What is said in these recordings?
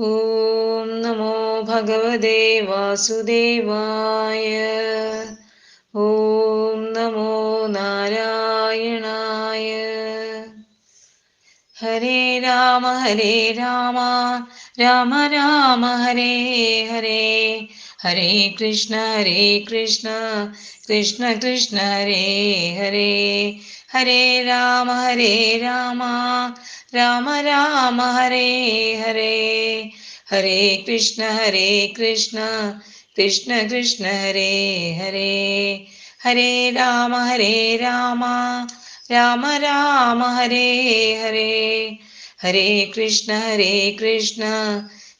ഓം നമോ ഭഗവതേ വാസുദേവായ ഓം നമോ നാരായണായ ഹരേ രാമ ഹരേ രാമ രാമ രാമ ഹരേ ഹരേ ഹരേ കൃഷ്ണ ഹരേ കൃഷ്ണ കൃഷ്ണ കൃഷ്ണ ഹരേ ഹരേ ഹരേ രാമ ഹരേ രാമ. രാമ രാമ ഹരേ ഹരേ. ഹരേ കൃഷ്ണ ഹരേ കൃഷ്ണ. കൃഷ്ണ കൃഷ്ണ ഹരേ ഹരേ. ഹരേ രാമ ഹരേ രാമ. രാമ രാമ ഹരേ ഹരേ. ഹരേ കൃഷ്ണ ഹരേ കൃഷ്ണ.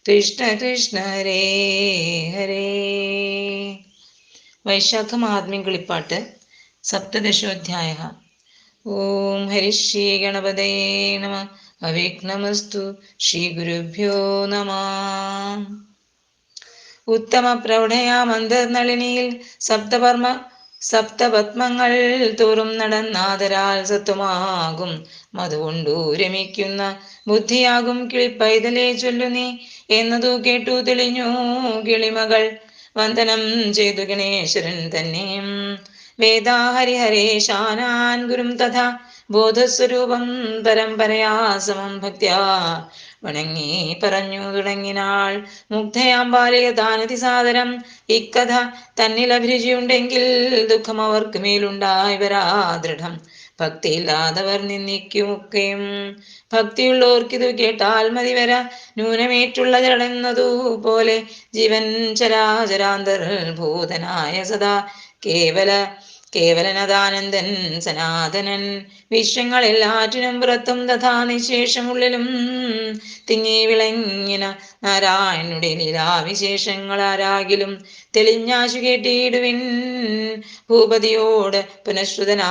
കൃഷ്ണ കൃഷ്ണ ഹരേ ഹരേ. വൈശാഖ മഹാത്മ്യം കിളിപ്പാട്ട് സപ്തദശോധ്യായ ഓം ഹരിശ്രീ ഗണപതേ നമ അവിഘ്നമസ്തു ശ്രീ ഗുരുഭ്യോ നമ ഉത്തമ പ്രൗഢയാ മന്ദനളിനിയിൽ സപ്തപർമ്മ സപ്തപത്മങ്ങൾ തോറും നടന്നാദരാൽ സത്വമാകും। മതുകൊണ്ടു രമിക്കുന്ന ബുദ്ധിയാകും കിളിപ്പൈതലേ ചൊല്ലു നീ എന്നതു കേട്ടു തെളിഞ്ഞു കിളിമകൾ। വന്ദനം ചെയ്തു ഗണേശ്വരൻ തന്നെയും വേദാഹരിഹരേശാനാൻ ഗുരും തഥാ. ബോധസ്വരൂപം പരമ്പരയാ സമം വണങ്ങി പറഞ്ഞു തുടങ്ങിനാൾ മുഗ്ധയാം ബാലിക താനതി സാദരം. ഇക്കഥ തന്നിൽ അഭിരുചിയുണ്ടെങ്കിൽ ദുഃഖം അവർക്ക് മേലുണ്ടായി വരാ ദൃഢം. ഭക്തിയില്ലാത്തവർ നിന്ദിക്കുമൊക്കെയും ഇത് കേട്ടാൽ മതി വര. ന്യൂനമേറ്റുള്ള ജടന്നതു പോലെ ജീവൻ ചരാചരാന്തർ ഭൂതനായ സദാ. കേവല കേവലനദാനന്ദൻ സനാതനൻ വിശ്വങ്ങളെല്ലാറ്റിനും പുറത്തും തഥാ നിശേഷമുള്ളിലും തിങ്ങി വിളങ്ങിന നാരായണുടെ നിരാവിശേഷങ്ങൾ ആരാകിലും. തെളിഞ്ഞാശു കേട്ടിയിടുവിൻ ഭൂപതിയോട് പുനഃശ്രുതനാ.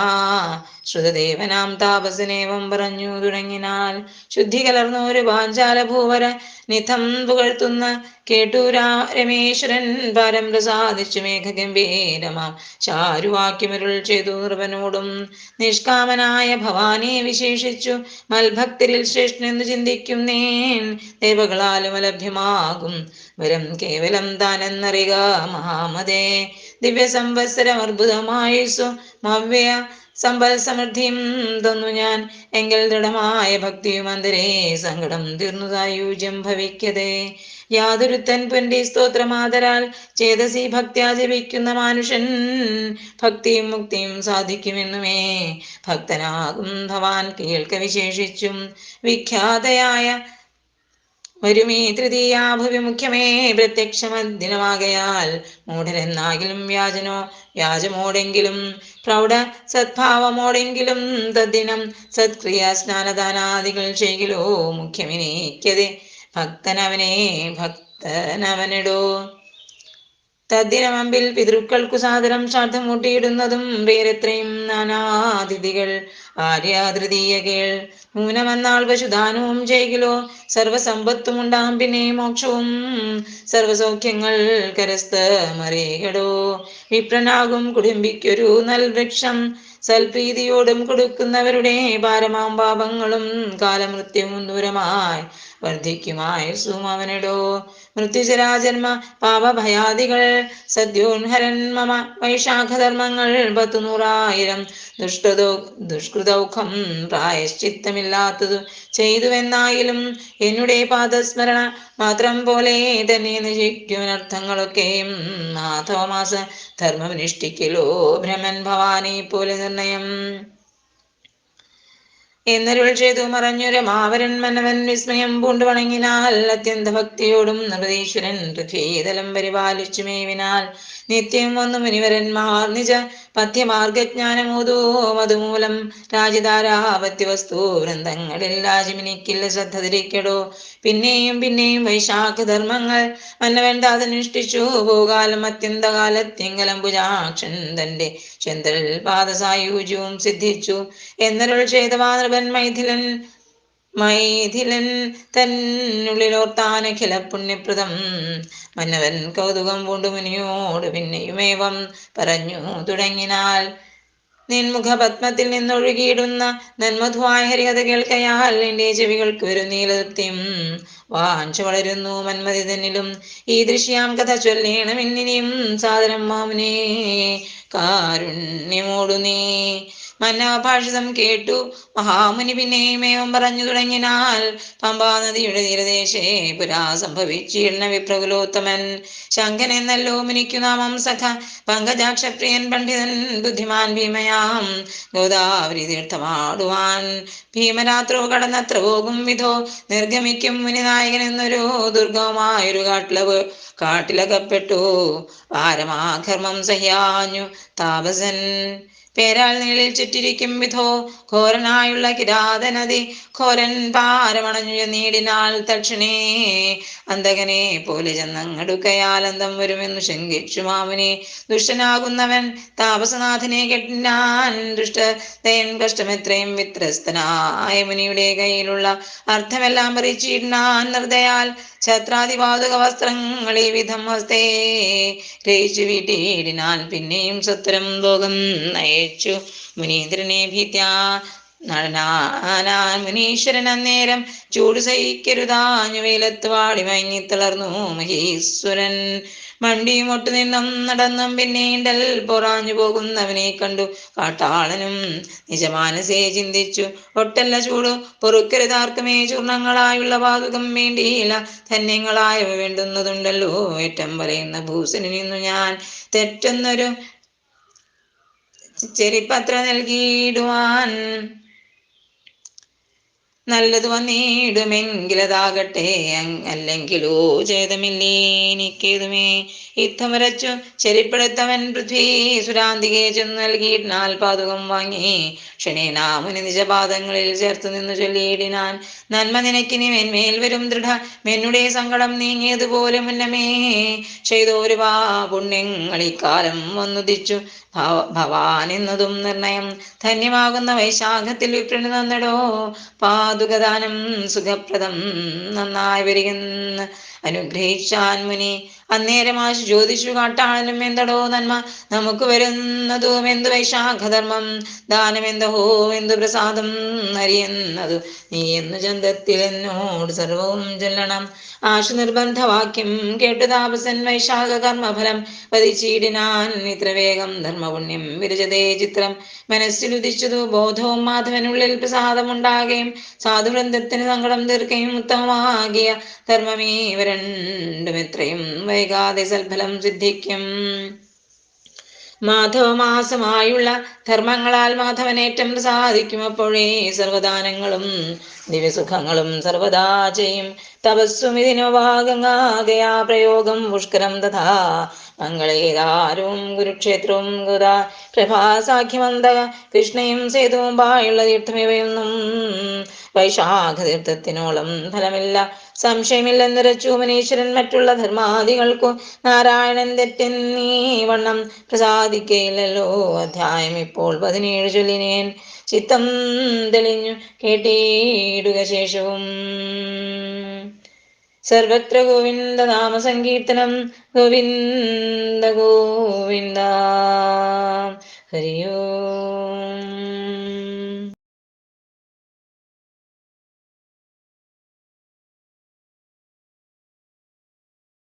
ശ്രുതദേവനാം താപസനേവം പറഞ്ഞു തുടങ്ങിനാൽ. ശുദ്ധി കലർന്നൊരു പാഞ്ചാല ഭൂവര നിധം പുകഴ്ത്തുന്ന കേട്ടു രമേശ്വരൻ പരം പ്രസാദിച്ചു മേഘഗംഭീരമാം. ചാരുവാക്യമരുൾ ചെയ്തു നൃപനോടും നിഷ്കാമനായ ഭവാനെ വിശേഷിച്ചു. മൽഭക്തരിൽ ശ്രേഷ്ഠനെന്ന് ചിന്തിക്കുന്നേൻ ദേവകളാലും അലഭ്യമാകും. വരം കേവലം താനെന്നറിയുക മഹാമതേ. ദിവ്യ സംവത്സരം അർബുദമായുസു. മവ്യ സമ്പൽ സമൃദ്ധിയും തന്നു ഞാൻ. എങ്കിൽ ദൃഢമായ ഭക്തിയും അന്തരേ സങ്കടം തീർന്നതായൂജ്യം ഭവിക്കതേ യാതൊരുത്തൻ പൊന്റെ സ്തോത്രമാതരാൽ ചേതസി ഭക്ത്യാ മാനുഷൻ ഭക്തിയും മുക്തിയും സാധിക്കുമെന്നുമേ. ഭക്തനാകും ഭവാൻ കേൾക്ക വിശേഷിച്ചും വിഖ്യാതയായ വരുമീ തൃതീയാഭുവി മുഖ്യമേ പ്രത്യക്ഷമദിനമാകയാൽ മൂഢരെന്നാകിലും വ്യാജനോ വ്യാജമോടെങ്കിലും പ്രൗഢ സദ്ഭാവമോടെങ്കിലും തദ്ദിനം സത്ക്രിയ സ്നാനദാനാദികൾ ചെയ്യലോ മുഖ്യമിനേക്കതെ. ഭക്തനവനെ ഭക്തനവനിടോ. തദ്ദിനമമ്പിൽ പിതൃക്കൾക്കു സാദരം ശ്രാദ്ധമൂട്ടിയിടുന്നതും വേറെത്രയും നാനാതിഥികൾ. ആര്യാതൃതീയ കേൾ മൂനമെന്നാൾ പശുദാനവും ചെയ്കിലോ സർവസമ്പത്തും ഉണ്ടാം പിന്നെ മോക്ഷവും. സർവസൗഖ്യങ്ങൾ കരസ്ഥ മറികടോ വിപ്രനാകും കുടുംബിക്കൊരു നൽവൃക്ഷം സൽപ്രീതിയോടും കൊടുക്കുന്നവരുടെ പാരമാം പാപങ്ങളും കാലമൃത്യവും ദൂരമായി വർദ്ധിക്കുമായി സുമവനിടോ മൃത്യുചരാജന്മ പാപഭയാദികൾ സദ്യോൻഹരൻ മമ വൈശാഖധർമ്മങ്ങൾ പത്തു നൂറായിരം ദുഷ്ടദോ ദുഷ്കൃതൗഖം പ്രായശ്ചിത്തമില്ലാത്തതു ചെയ്തുവെന്നായാലും എന്നുടെ പാദസ്മരണ മാത്രം പോലെ തന്നെ നശിക്കുമനർത്ഥങ്ങളൊക്കെയും മാധവമാസ ധർമ്മനിഷ്ഠിക്കലോ ഭ്രമൻ ഭവാനെ പോലെ നിർണയം. എന്നരുൾ ചെയ്തു മറഞ്ഞൊരു മാവരൻ മനവൻ വിസ്മയം പൂണ്ടു വണങ്ങിനാൽ അത്യന്ത ഭക്തിയോടും നൃതീശ്വരൻ പൃഥ്വീതലം പരിപാലിച്ചു മേവിനാൽ നിത്യം വന്നു മുനിവരന്മാർ നിജ പഥ്യമാർഗജ്ഞാനമോദോ മതുമൂലം രാജധാരാപത്യ വസ്തു വൃന്ദങ്ങളിൽ രാജമിനിക്കില്ല ശ്രദ്ധ തിരിക്കടോ. പിന്നെയും പിന്നെയും വൈശാഖ ധർമ്മങ്ങൾ മന്നവൻ താതനുഷ്ഠിച്ചു. ഭൂകാലം അത്യന്തകാലത്തിങ്കലം ഭുജാക്ഷൻ തന്റെ ചന്ദ്രൽ പാദസായുജ്യവും സിദ്ധിച്ചു. എന്നരുൾ ചെയ്ത മൈഥിലൻ മൈഥിലൻ തന്നുള്ളിലോർത്താനഖില പുണ്യപ്രദം മന്നവൻ കൗതുകം പൂണ്ടു മുനിയോട് പിന്നെയുമേവം പറഞ്ഞു. തുടങ്ങിനാൽ നിൻമുഖ പത്മത്തിൽ നിന്നൊഴുകിയിടുന്ന നന്മധുവായ ഹരികഥ കേൾക്കയാൽ എന്റെ ചെവികൾക്ക് ഒരു നീലതൃപ്തിയും. വാഞ്ചു വളരുന്നു മന്മതി തന്നിലും. ഈ ദൃശ്യാം കഥ ചൊല്ലേണമെന്നിനിയും സാദരം മാമുനേ കാരുണ്യമോടു നീ കേട്ടു. മഹാമുനി പിന്നെയും ഏവം പറഞ്ഞു തുടങ്ങിയാൽ പമ്പാ നദിയുടെ തീരദേശേ പുരാ സംഭവിച്ചിരുന്ന വിപ്രകുലോത്തമൻ. ശങ്കൻ എന്നല്ലോ മുനിക്കു നാമം സഖ. പങ്കജാക്ഷപ്രിയൻ പണ്ഡിതൻ ബുദ്ധിമാൻ ഭീമയാം. ഗോദാവരി തീർത്ഥമാടുവാൻ. ഭീമരാത്രോ കടന്നത്ര പോകും വിധോ. നിർഗമിക്കും മുനിനായകൻ എന്നൊരു ദുർഗമായൊരു കാട്ടിലവ് കാട്ടിലകപ്പെട്ടു. പാരമാകർമ്മം സഹ്യാഞ്ഞു താപസൻ. പേരാൽ നീളിൽ ചുറ്റിരിക്കും വിധോ ഘോരനായുള്ള കിരാതനതി ഘോരൻ പാരമണഞ്ഞു നീടിനാൽ തക്ഷണേ അന്തകനെ പോലെ ചെന്നങ്ങടുക്കയാൽ അന്തം വരുമെന്നു ശങ്കിച്ചു മാമുനെ ദുഷ്ടനാകുന്നവൻ താപസനാഥനെ കെട്ടിനാൻ ദുഷ്ടതയൻ കഷ്ടമെത്രയും വിത്രസ്തനായ മുനിയുടെ കയ്യിലുള്ള അർത്ഥമെല്ലാം പറിച്ചിടാൻ നിർദ്ദയാൽ ഛത്രാതിപാതുക ഈ വിധം ഹസ്തേ ഗ്രഹിച്ചു വീട്ടിയിടിനാൽ പിന്നെയും സത്വരം ലോകം നയിച്ചു മുനീന്ദ്രനെ ഭീത്യാ മുനീശ്വരൻ അന്നേരം ചൂട് സഹിക്കരുതാഞ്ഞു വെയിലത്ത് വാടി മയങ്ങി തളർന്നു മഹീശ്വരൻ. മണ്ടിയും ഒട്ടു നിന്നും നടന്നും പിന്നീണ്ടൽ പൊറാഞ്ഞു പോകുന്നവനെ കണ്ടു. കാട്ടാളനും നിജമാനസേ ചിന്തിച്ചു. ഒട്ടല്ല ചൂട് പൊറുക്കരുതാർക്കുമേ. ചൂർണങ്ങളായുള്ള പാതുകം വേണ്ടിയില്ല. ധന്യങ്ങളായവ വേണ്ടുന്നതുണ്ടല്ലോ. ഏറ്റം പറയുന്ന ഭൂസനിൽ നിന്നു ഞാൻ തെറ്റെന്നൊരു ചെരിപ്പത്ര നൽകിയിടുവാൻ നല്ലത് വന്നിടുമെങ്കിലതാകട്ടെ. അല്ലെങ്കിലോ ചേതമില്ലേ എനിക്കേതുമേ? യുദ്ധം വരച്ചു ചെരിപ്പെടുത്തവൻ പൃഥ്വി സുരാന്തികെ ചെന്ന് നൽകിയിട്ടാൽ പാതുകം വാങ്ങി. ക്ഷണേനാ മുനി നിജപാദങ്ങളിൽ ചേർത്ത് നിന്ന് ചൊല്ലിയിടിനാൻ. നന്മ നിനക്കിനി മെന്മേൽ വരും ദൃഢ. മെന്നുടെ സങ്കടം നീങ്ങിയതുപോലെ മുന്നമേ. ചെയ്തോരു വാ പുണ്യങ്ങൾ ഇക്കാലം വന്നുദിച്ചു. ഭവാൻ എന്നതും നിർണയം. ധന്യമാകുന്ന വൈശാഖത്തിൽ വിപ്രണി തന്നിടോ പാതുകദാനം സുഖപ്രദം നന്നായി വരികെന്ന് അനുഗ്രഹിച്ചാൻ മുനി അന്നേരമാശു ചോദിച്ചു കാട്ടാളനും എന്തടോ നന്മ? നമുക്ക് വരുന്നതും എന്തു വൈശാഖധർമ്മം? ദാനം എന്തോ പ്രസാദം? അറിയുന്നതു നീ എന്നു ചന്തത്തിൽ എന്നോട് സർവവും ചൊല്ലണം. ആശു നിർബന്ധവാക്യം കേട്ടു താപസൻ വൈശാഖ കർമ്മഫലം പതിച്ചീടിനാൻ ഇത്ര വേഗം ധർമ്മപുണ്യം വിരജതേ ചിത്രം. മനസ്സിലുദിച്ചതു ബോധവും മാധവനുള്ളിൽ പ്രസാദമുണ്ടാകുകയും സാധുവൃന്ദത്തിന് സങ്കടം തീർക്കുകയും ഉത്തമമാകിയ ധർമ്മമേ ഇവ രണ്ടും എത്രയും വൈകാതെ സൽഫലം സിദ്ധിക്കും. മാധവമാസമായുള്ള ധർമ്മങ്ങളാൽ മാധവനേറ്റം സാധിക്കും അപ്പോഴേ സർവദാനങ്ങളും ദിവ്യസുഖങ്ങളും സർവദാ ചെയ്യും. തപസ്സും ഇതിനോഭാഗങ്ങാകയാ പ്രയോഗം പുഷ്കരം തഥാ. മംഗളേതാരവും കുരുക്ഷേത്രവും ഗുത പ്രഭാസാഖ്യമന്ത കൃഷ്ണയും സേതുവും പായുള്ള തീർത്ഥമിവയൊന്നും വൈശാഖ തീർത്ഥത്തിനോളം ഫലമില്ല സംശയമില്ലെന്നുരച്ചു മനീശ്വരൻ മറ്റുള്ള ധർമാദികൾക്കു നാരായണൻ തെറ്റെന്നീ വണ്ണം പ്രസാദിക്കയില്ലല്ലോ. അധ്യായം ഇപ്പോൾ പതിനേഴ് ചൊല്ലിനേൻ. ചിത്തം തെളിഞ്ഞു കേട്ടിടുക ശേഷവും. സർവത്ര ഗോവിന്ദ നാമ സങ്കീർത്തനം ഗോവിന്ദ ഗോവിന്ദ. ഹരിയോ.